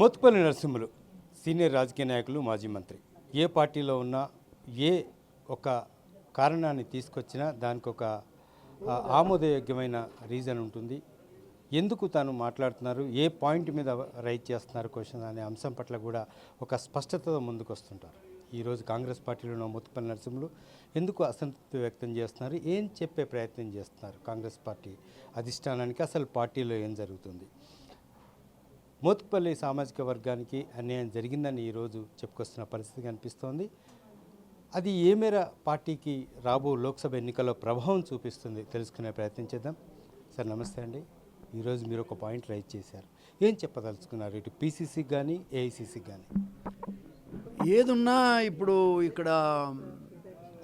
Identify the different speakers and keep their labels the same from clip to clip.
Speaker 1: Motpalli Narasimhulu senior రాజకీయ నాయకులు మాజీ మంత్రి. ఏ పార్టీలో ఉన్నా ఏ ఒక కారణాన్ని తీసుకొచ్చినా దానికి ఒక ఆమోదయోగ్యమైన రీజన్ ఉంటుంది. ఎందుకు తాను మాట్లాడుతున్నారు ఏ పాయింట్ మీద రైట్ చేస్తున్నారు క్వశ్చన్ అనే అంశం పట్ల కూడా ఒక స్పష్టతతో ముందుకు వస్తుంటారు ఈరోజు కాంగ్రెస్ పార్టీలో ఉన్న ముత్తుపల్లి నరసింహులు ఎందుకు అసంతృప్తి వ్యక్తం చేస్తున్నారు ఏం చెప్పే ప్రయత్నం చేస్తున్నారు కాంగ్రెస్ పార్టీ అధిష్టానానికి అసలు పార్టీలో ఏం జరుగుతుంది? మోత్పల్లి సామాజిక వర్గానికి అన్యాయం జరిగిందని ఈరోజు చెప్పుకొస్తున్న పరిస్థితి కనిపిస్తోంది అది ఏ మేర పార్టీకి రాబో లోక్సభ ఎన్నికల్లో ప్రభావం చూపిస్తుంది తెలుసుకునే ప్రయత్నం చేద్దాం. సార్ నమస్తే అండి. ఈరోజు మీరు ఒక పాయింట్ రైజ్ చేశారు. ఏం చెప్పదలుచుకున్నారు? ఇటు పీసీసీకి కానీ ఏఐసీసీకి కానీ
Speaker 2: ఏదున్నా ఇప్పుడు ఇక్కడ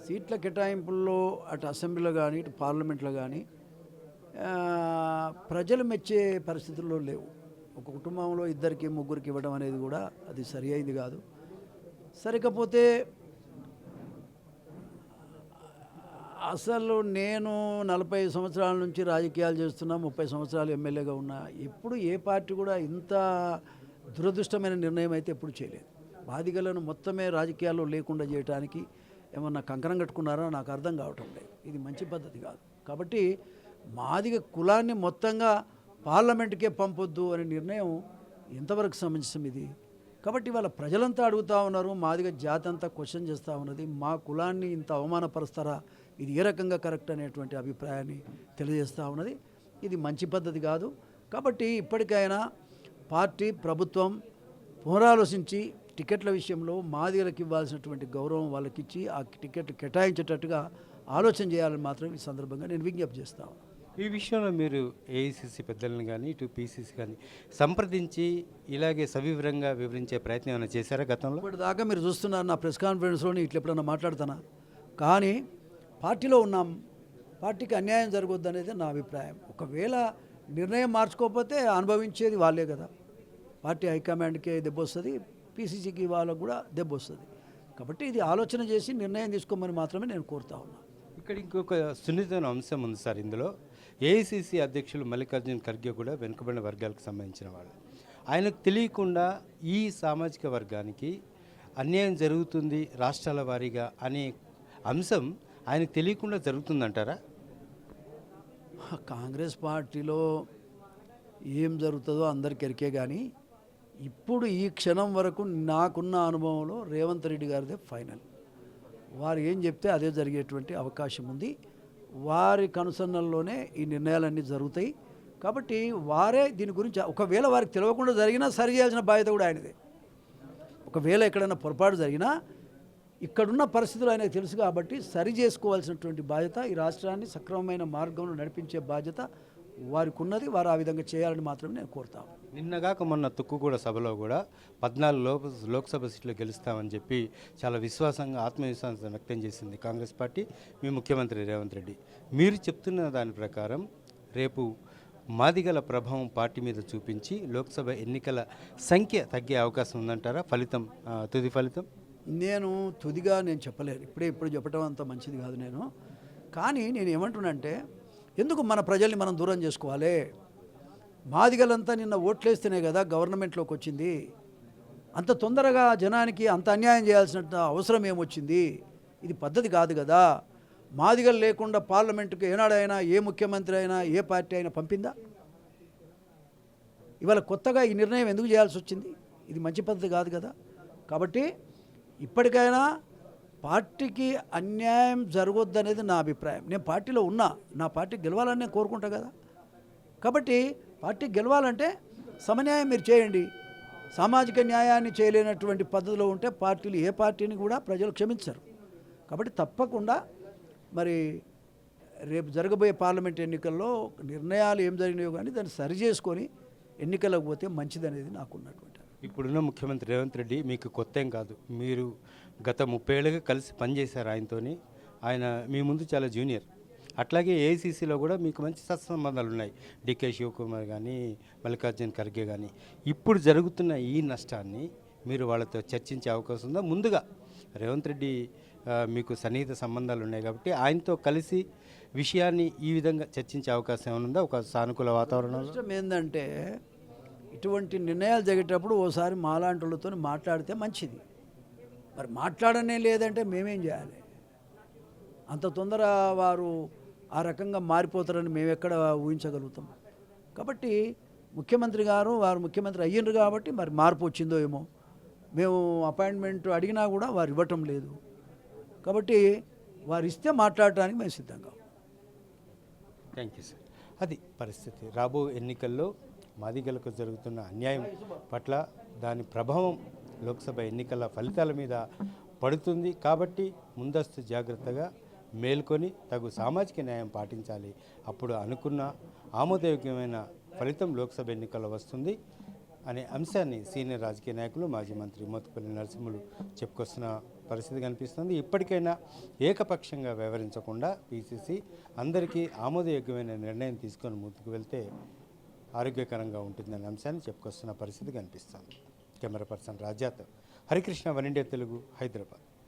Speaker 2: సీట్ల కేటాయింపుల్లో అటు అసెంబ్లీలో కానీ ఇటు పార్లమెంట్లో కానీ ప్రజలు మెచ్చే పరిస్థితుల్లో లేవు. ఒక కుటుంబంలో ఇద్దరికి ముగ్గురికి ఇవ్వడం అనేది కూడా అది సరి అయింది కాదు. సరికపోతే అసలు నేను నలభై సంవత్సరాల నుంచి రాజకీయాలు చేస్తున్నా ముప్పై సంవత్సరాలు ఎమ్మెల్యేగా ఉన్నా ఎప్పుడు ఏ పార్టీ కూడా ఇంత దురదృష్టమైన నిర్ణయం అయితే ఎప్పుడు చేయలేదు. బాధికలను మొత్తమే రాజకీయాల్లో లేకుండా చేయడానికి ఏమన్నా కంకణం కట్టుకున్నారో నాకు అర్థం కావటం లేదు. ఇది మంచి పద్ధతి కాదు. కాబట్టి మాదిగ కులాన్ని మొత్తంగా పార్లమెంట్కే పంపొద్దు అనే నిర్ణయం ఎంతవరకు సమంజసం ఇది? కాబట్టి వాళ్ళ ప్రజలంతా అడుగుతూ ఉన్నారు మాదిగ జాతి అంతా క్వశ్చన్ చేస్తూ ఉన్నది మా కులాన్ని ఇంత అవమానపరుస్తారా? ఇది ఏ రకంగా కరెక్ట్ అనేటువంటి అభిప్రాయాన్ని తెలియజేస్తూ ఉన్నది. ఇది మంచి పద్ధతి కాదు. కాబట్టి ఇప్పటికైనా పార్టీ ప్రభుత్వం పునరాలోచించి టికెట్ల విషయంలో మాదిగలకు ఇవ్వాల్సినటువంటి గౌరవం వాళ్ళకి ఇచ్చి ఆ టికెట్లు కేటాయించేటట్టుగా ఆలోచన చేయాలని మాత్రం ఈ సందర్భంగా నేను విజ్ఞప్తి చేస్తాను
Speaker 1: ఈ విషయంలో మీరు ఏఐసిసి పెద్దలను కానీ ఇటు పీసీసీ కానీ సంప్రదించి ఇలాగే సవివరంగా వివరించే ప్రయత్నం ఏమైనా చేశారా గతంలో?
Speaker 2: ఇప్పటిదాకా మీరు చూస్తున్నారు నా ప్రెస్ కాన్ఫరెన్స్లోని ఇట్లా ఎప్పుడన్నా మాట్లాడుతానా? కానీ పార్టీలో ఉన్నాం. పార్టీకి అన్యాయం జరగొద్దు అనేది నా అభిప్రాయం. ఒకవేళ నిర్ణయం మార్చుకోకపోతే అనుభవించేది వాళ్ళే కదా. పార్టీ హైకమాండ్కే దెబ్బ వస్తుంది పీసీసీకి వాళ్ళకు కూడా దెబ్బ వస్తుంది కాబట్టి ఇది ఆలోచన చేసి నిర్ణయం తీసుకోమని మాత్రమే నేను కోరుతా ఉన్నాను
Speaker 1: ఇక్కడ ఇంకొక సున్నితమైన అంశం ఉంది సార్ ఇందులో. ఏఐసిసి అధ్యక్షులు మల్లికార్జున్ ఖర్గే కూడా వెనుకబడిన వర్గాలకు సంబంధించిన వాళ్ళు. ఆయనకు తెలియకుండా ఈ సామాజిక వర్గానికి అన్యాయం జరుగుతుంది రాష్ట్రాల వారీగా అనే అంశం ఆయనకు తెలియకుండా జరుగుతుందంటారా?
Speaker 2: కాంగ్రెస్ పార్టీలో ఏం జరుగుతుందో అందరికెరికే కానీ ఇప్పుడు ఈ క్షణం వరకు నాకున్న అనుభవంలో రేవంత్ రెడ్డి గారిదే ఫైనల్. వారు ఏం చెప్తే అదే జరిగేటువంటి అవకాశం ఉంది. వారి కనుసన్నల్లోనే ఈ నిర్ణయాలన్నీ జరుగుతాయి. కాబట్టి వారే దీని గురించి ఒకవేళ వారికి తెలియకుండా జరిగినా సరి చేయాల్సిన బాధ్యత కూడా ఆయనదే. ఒకవేళ ఎక్కడైనా పొరపాటు జరిగినా ఇక్కడున్న పరిస్థితులు ఆయనకు తెలుసు కాబట్టి సరి చేసుకోవాల్సినటువంటి బాధ్యత ఈ రాష్ట్రాన్ని సక్రమమైన మార్గంలో నడిపించే బాధ్యత వారికి ఉన్నది వారు ఆ విధంగా చేయాలని మాత్రమే నేను కోరుతాను
Speaker 1: నిన్నగాక మొన్న తుక్కుగూడ సభలో కూడా పద్నాలుగు లోక్ లోక్సభ సీట్లు గెలుస్తామని చెప్పి చాలా విశ్వాసంగా ఆత్మవిశ్వాసం వ్యక్తం చేసింది కాంగ్రెస్ పార్టీ. మీ ముఖ్యమంత్రి రేవంత్ రెడ్డి మీరు చెప్తున్న దాని ప్రకారం రేపు మాదిగల ప్రభావం పార్టీ మీద చూపించి లోక్సభ ఎన్నికల సంఖ్య తగ్గే అవకాశం ఉందంటారా? ఫలితం తుది ఫలితం?
Speaker 2: నేను తుదిగా నేను చెప్పలేను. ఇప్పుడే ఇప్పుడు చెప్పడం అంత మంచిది కాదు నేను. కానీ నేను ఏమంటున్నానంటే ఎందుకు మన ప్రజల్ని మనం దూరం చేసుకోవాలి? మాదిగలంతా నిన్న ఓట్లేస్తేనే కదా గవర్నమెంట్లోకి వచ్చింది. అంత తొందరగా జనానికి అంత అన్యాయం చేయాల్సిన అవసరం ఏమొచ్చింది? ఇది పద్ధతి కాదు కదా. మాదిగలు లేకుండా పార్లమెంటుకు ఏనాడైనా ఏ ముఖ్యమంత్రి అయినా ఏ పార్టీ అయినా పంపిందా? ఇవాళ కొత్తగా ఈ నిర్ణయం ఎందుకు చేయాల్సి వచ్చింది? ఇది మంచి పద్ధతి కాదు కదా. కాబట్టి ఇప్పటికైనా పార్టీకి అన్యాయం జరగొద్దనేది నా అభిప్రాయం. నేను పార్టీలో ఉన్నా నా పార్టీ గెలవాలని నేను కోరుకుంటా కదా. కాబట్టి పార్టీ గెలవాలంటే సమన్యాయం మీరు చేయండి. సామాజిక న్యాయాన్ని చేయలేనటువంటి పద్ధతిలో ఉంటే పార్టీలు ఏ పార్టీని కూడా ప్రజలు క్షమించరు. కాబట్టి తప్పకుండా మరి రేపు జరగబోయే పార్లమెంట్ ఎన్నికల్లో నిర్ణయాలు ఏం జరిగినాయో కానీ దాన్ని సరి చేసుకొని ఎన్నికలకు పోతే మంచిదనేది నాకున్నటువంటి
Speaker 1: ఇప్పుడున్న ముఖ్యమంత్రి రేవంత్ రెడ్డి మీకు కొత్త ఏం కాదు. మీరు గత ముప్పై ఏళ్ళుగా కలిసి పనిచేశారు ఆయనతోని. ఆయన మీ ముందు చాలా జూనియర్. అట్లాగే ఏఐసీసీలో కూడా మీకు మంచి సత్సంబంధాలు ఉన్నాయి. డికే శివకుమార్ కానీ మల్లికార్జున్ ఖర్గే కానీ ఇప్పుడు జరుగుతున్న ఈ నష్టాన్ని మీరు వాళ్ళతో చర్చించే అవకాశం ఉందా? ముందుగా రేవంత్ రెడ్డి మీకు సన్నిహిత సంబంధాలు ఉన్నాయి కాబట్టి ఆయనతో కలిసి విషయాన్ని ఈ విధంగా చర్చించే అవకాశం ఏమైనా ఉందా? ఒక సానుకూల
Speaker 2: వాతావరణం ఏంటంటే ఇటువంటి నిర్ణయాలు జరిగేటప్పుడు ఓసారి మాలాంటి వాళ్ళతో మాట్లాడితే మంచిది. మరి మాట్లాడనే లేదంటే మేమేం చేయాలి? అంత తొందర వారు ఆ రకంగా మారిపోతారని మేము ఎక్కడ ఊహించగలుగుతాం. కాబట్టి ముఖ్యమంత్రి గారు వారు ముఖ్యమంత్రి అయ్యిండ్రు కాబట్టి మరి మార్పు వచ్చిందో ఏమో. మేము అపాయింట్మెంట్ అడిగినా కూడా వారు ఇవ్వటం లేదు. కాబట్టి వారు ఇస్తే మాట్లాడటానికి మేము సిద్ధంగా.
Speaker 1: థ్యాంక్ యూ సార్ అది పరిస్థితి. రాబో ఎన్నికల్లో మాదిగలకు జరుగుతున్న అన్యాయం పట్ల దాని ప్రభావం లోక్సభ ఎన్నికల ఫలితాల మీద పడుతుంది కాబట్టి ముందస్తు జాగ్రత్తగా మేల్కొని తగు సామాజిక న్యాయం పాటించాలి. అప్పుడు అనుకున్న ఆమోదయోగ్యమైన ఫలితం లోక్సభ ఎన్నికల్లో వస్తుంది అనే అంశాన్ని సీనియర్ రాజకీయ నాయకులు మాజీ మంత్రి మోత్పల్లి నరసింహులు చెప్పుకొస్తున్న పరిస్థితి కనిపిస్తుంది. ఇప్పటికైనా ఏకపక్షంగా వ్యవహరించకుండా పీసీసీ అందరికీ ఆమోదయోగ్యమైన నిర్ణయం తీసుకొని ముందుకు వెళ్తే ఆరోగ్యకరంగా ఉంటుందనే అంశాన్ని చెప్పుకొస్తున్న పరిస్థితి కనిపిస్తుంది. Camera person Rajat. Harikrishna one India Telugu Hyderabad.